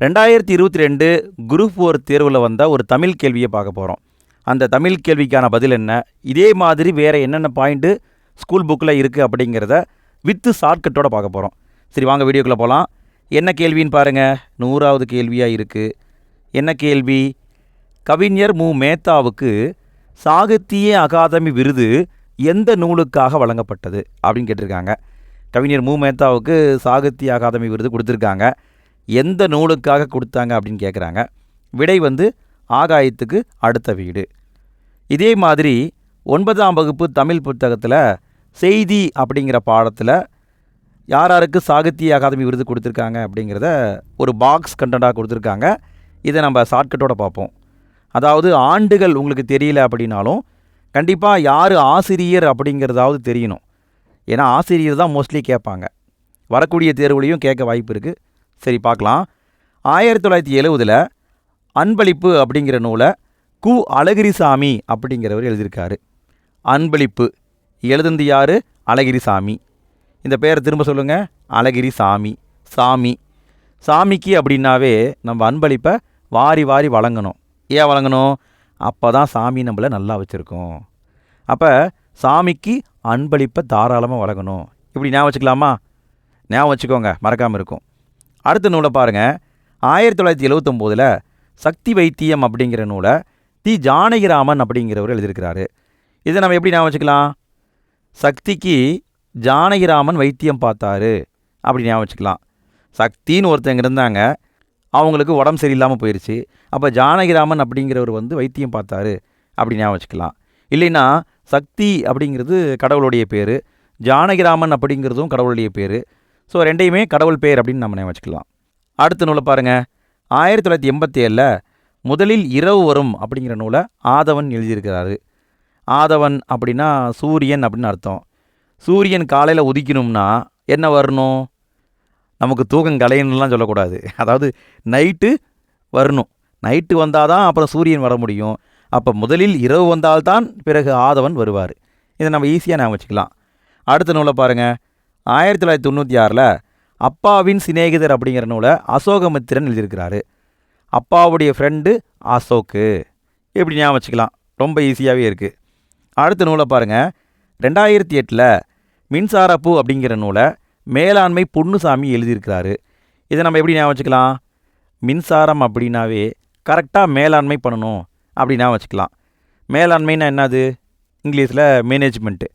ரெண்டாயிரத்தி இருபத்தி ரெண்டு குரூப் ஃபோர் தேர்வில் வந்த ஒரு தமிழ் கேள்வியை பார்க்க போகிறோம் அந்த தமிழ் கேள்விக்கான பதில் என்ன? இதே மாதிரி வேறு என்னென்ன பாயிண்ட்டு ஸ்கூல் புக்கில் இருக்குது அப்படிங்கிறத வித்து ஷார்ட்கட்டோட பார்க்க போகிறோம் சரி வாங்க வீடியோக்குள்ளே போகலாம் என்ன கேள்வின்னு பாருங்கள் நூறாவது கேள்வியாக இருக்குது என்ன கேள்வி? கவிஞர் மு. மேத்தாவுக்கு சாகித்ய அகாதமி விருது எந்த நூலுக்காக வழங்கப்பட்டது அப்படின்னு கேட்டிருக்காங்க. கவிஞர் மு. மேத்தாவுக்கு சாகித்ய அகாதமி விருது கொடுத்துருக்காங்க. எந்த நூலுக்காக கொடுத்தாங்க அப்படின்னு கேட்குறாங்க விடை வந்து ஆகாயத்துக்கு அடுத்த வீடு. இதே மாதிரி ஒன்பதாம் வகுப்பு தமிழ் புத்தகத்தில் செய்தி அப்படிங்கிற பாடத்தில் யார் யாருக்கு சாகித்ய அகாதமி விருது கொடுத்துருக்காங்க அப்படிங்கிறத ஒரு பாக்ஸ் கண்டென்ட்டாக கொடுத்துருக்காங்க. இதை நம்ம ஷார்ட்கட்டோட பார்ப்போம். அதாவது ஆண்டுகள் உங்களுக்கு தெரியல அப்படின்னாலும் கண்டிப்பாக யார் ஆசிரியர் அப்படிங்கிறதாவது தெரியணும். ஏன்னா ஆசிரியர் தான் மோஸ்ட்லி கேட்பாங்க. வரக்கூடிய தேர்வுலையும் கேட்க வாய்ப்பு இருக்குது சரி பார்க்கலாம். ஆயிரத்தி தொள்ளாயிரத்தி எழுவதில் அன்பளிப்பு அப்படிங்கிற நூலை கு. அழகிரிசாமி அப்படிங்கிறவர் எழுதியிருக்காரு. அன்பளிப்பு. எழுதுந்து யார்? அழகிரிசாமி. இந்த பேரை திரும்ப சொல்லுங்கள் அழகிரி சாமி. சாமி சாமிக்கு அப்படின்னாவே நம்ம அன்பளிப்பை வாரி வாரி வழங்கணும். ஏன் வழங்கணும்? அப்போ தான் சாமி நம்மளை நல்லா வச்சுருக்கோம். அப்போ சாமிக்கு அன்பளிப்பை தாராளமாக வழங்கணும். இப்படி ஞாபகம் வச்சுக்கலாமா? ஞாபகம் வச்சுக்கோங்க மறக்காமல் இருக்கும். அடுத்த நூலை பாருங்கள் ஆயிரத்தி தொள்ளாயிரத்தி எழுவத்தொம்போதில் சக்தி வைத்தியம் அப்படிங்கிற நூலை தி ஜானகிராமன் அப்படிங்கிறவர் எழுதியிருக்கிறாரு. இதை நம்ம எப்படி ஞாபகம் வச்சுக்கலாம்? சக்திக்கு ஜானகிராமன் வைத்தியம் பார்த்தாரு அப்படி ஞாபகம் வச்சுக்கலாம். சக்தின்னு ஒருத்தங்க இருந்தாங்க. அவங்களுக்கு உடம்பு சரியில்லாமல் போயிடுச்சு அப்போ ஜானகிராமன் அப்படிங்கிறவர் வந்து வைத்தியம் பார்த்தாரு அப்படி ஞாபகம் வச்சுக்கலாம். இல்லைன்னா சக்தி அப்படிங்கிறது கடவுளுடைய பேர். ஜானகிராமன் அப்படிங்கிறதும் கடவுளுடைய பேர். ஸோ ரெண்டையுமே கடவுள் பேர் அப்படின்னு நம்ம வச்சுக்கலாம். அடுத்த நூலை பாருங்கள் ஆயிரத்தி தொள்ளாயிரத்தி எண்பத்தி ஏழில் முதலில் இரவு வரும் அப்படிங்கிற நூலை ஆதவன் எழுதியிருக்கிறாரு. ஆதவன் அப்படின்னா சூரியன் அப்படின்னு அர்த்தம். சூரியன் காலையில் உதிக்கணும்னா என்ன வரணும்? நமக்கு தூக்கம் கலையணும்லாம் சொல்லக்கூடாது. அதாவது நைட்டு வரணும். நைட்டு வந்தால் தான் அப்புறம் சூரியன் வர முடியும். அப்போ முதலில் இரவு வந்தால்தான் பிறகு ஆதவன் வருவார். இதை நம்ம ஈஸியாக நான் வச்சுக்கலாம். அடுத்த நூலை பாருங்கள் ஆயிரத்தி தொள்ளாயிரத்தி தொண்ணூற்றி ஆறில் அப்பாவின் சிநேகிதர் அப்படிங்கிற நூலை அசோகமித்திரன் எழுதியிருக்கிறாரு. அப்பாவுடைய ஃப்ரெண்டு அசோக்கு. இப்படி ஞாபகம் வச்சுக்கலாம்? ரொம்ப ஈஸியாகவே இருக்குது அடுத்த நூலை பாருங்கள் ரெண்டாயிரத்தி எட்டில் மின்சாரப்பூ அப்படிங்கிற நூலை மேலாண்மை பொன்னுசாமி எழுதியிருக்கிறாரு. இதை நம்ம எப்படி ஞாபகம் வச்சுக்கலாம்? மின்சாரம் அப்படின்னாவே கரெக்டாக மேலாண்மை பண்ணணும். அப்படின்னா வச்சுக்கலாம். மேலாண்மைன்னா என்னது? இங்கிலீஷில் மேனேஜ்மெண்ட்டு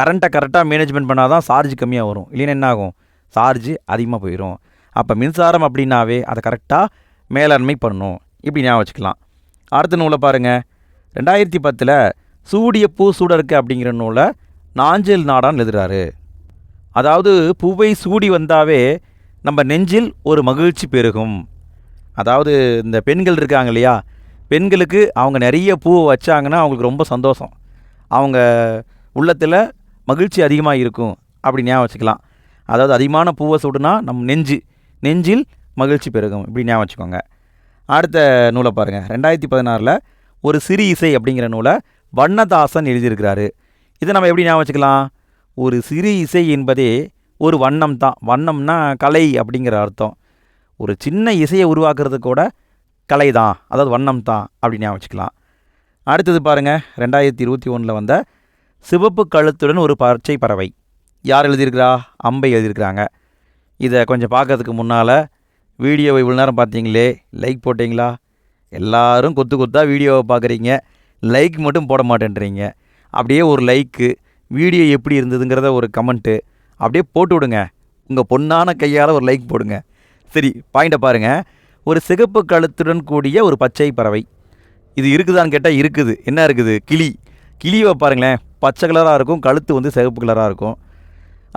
கரண்ட்டை கரெக்டாக மேனேஜ்மெண்ட் பண்ணால் தான் சார்ஜ் கம்மியாக வரும். இல்லைன்னா என்ன ஆகும் சார்ஜ் அதிகமாக போயிடும் அப்போ மின்சாரம் அப்படின்னாவே அதை கரெக்டாக மேலாண்மை பண்ணும். இப்படி ஞாபகம் வச்சுக்கலாம். அடுத்த நூலை பாருங்கள் ரெண்டாயிரத்தி பத்தில் சூடிய பூ சூடருக்கு அப்படிங்கிற நூலை நாஞ்சல் நாடான் எழுதுறாரு. அதாவது பூவை சூடி வந்தாவே நம்ம நெஞ்சில் ஒரு மகிழ்ச்சி பெருகும். அதாவது இந்த பெண்கள் இருக்காங்க இல்லையா? பெண்களுக்கு அவங்க நிறைய பூவை வச்சாங்கன்னா அவங்களுக்கு ரொம்ப சந்தோஷம். அவங்க உள்ளத்தில் மகிழ்ச்சி அதிகமாக இருக்கும் அப்படி ஞாபகம் வச்சுக்கலாம். அதாவது அதிகமான பூவை சூடுனா நம் நெஞ்சு நெஞ்சில் மகிழ்ச்சி பெருகும். இப்படி ஞாபகம் வச்சுக்கோங்க. அடுத்த நூலை பாருங்கள் ரெண்டாயிரத்தி பதினாறில் ஒரு சிறு இசை அப்படிங்கிற நூலை வண்ணதாசன் எழுதியிருக்கிறாரு. இதை நம்ம எப்படி ஞாபகம் வச்சுக்கலாம்? ஒரு சிறு இசை என்பதே ஒரு வண்ணம் தான். வண்ணம்னா கலை அப்படிங்கிற அர்த்தம். ஒரு சின்ன இசையை உருவாக்குறது கூட கலை தான். அதாவது வண்ணம் தான். அப்படி ஞாபகம் வச்சுக்கலாம். அடுத்தது பாருங்கள் ரெண்டாயிரத்தி இருபத்தி ஒன்றில் வந்த சிவப்பு கழுத்துடன் ஒரு பச்சை பறவை. யார் எழுதியிருக்கிறா? அம்பை எழுதியிருக்கிறாங்க. இதை கொஞ்சம் பார்க்கறதுக்கு முன்னால் வீடியோவை இவ்வளோ நேரம் பார்த்தீங்களே? லைக் போட்டிங்களா? எல்லாரும் கொத்து கொத்தா வீடியோவை பார்க்குறீங்க. லைக் மட்டும் போட மாட்டேன்றீங்க. அப்படியே ஒரு லைக்கு வீடியோ எப்படி இருந்ததுங்கிறத ஒரு கமெண்ட்டு அப்படியே போட்டு விடுங்க. உங்கள் பொண்ணான கையால் ஒரு லைக் போடுங்க. சரி பாயிண்ட்டை பாருங்கள் ஒரு சிகப்பு கழுத்துடன் கூடிய ஒரு பச்சை பறவை. இது இருக்குதான்னு கேட்டால் இருக்குது. என்ன இருக்குது? கிளி. கிளியை பாருங்களேன். பச்சை கலராக இருக்கும் கழுத்து வந்து சிகப்பு கலராக இருக்கும்.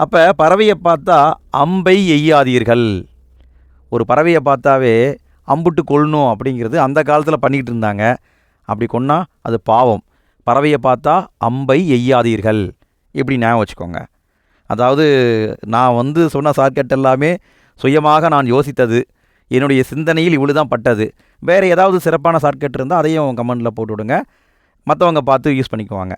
அப்போ பறவையை பார்த்தா அம்பை எய்யாதீர்கள். ஒரு பறவையை பார்த்தாவே அம்புட்டு கொள்ளணும் அப்படிங்கிறது அந்த காலத்தில் பண்ணிக்கிட்டு இருந்தாங்க. அப்படி கொன்னா அது பாவம். பறவையை பார்த்தா அம்பை எய்யாதீர்கள். இப்படி ஞாபகம் வச்சுக்கோங்க. அதாவது நான் வந்து சொன்ன ஷார்ட்கட் எல்லாமே சுயமாக நான் யோசித்தது. என்னுடைய சிந்தனையில் இவ்வளோ தான் பட்டது. வேறு ஏதாவது சிறப்பான ஷார்ட்கட் இருந்தால் அதையும் கமெண்டில் போட்டு விடுங்க. மற்றவங்க பார்த்து யூஸ் பண்ணிக்குவாங்க.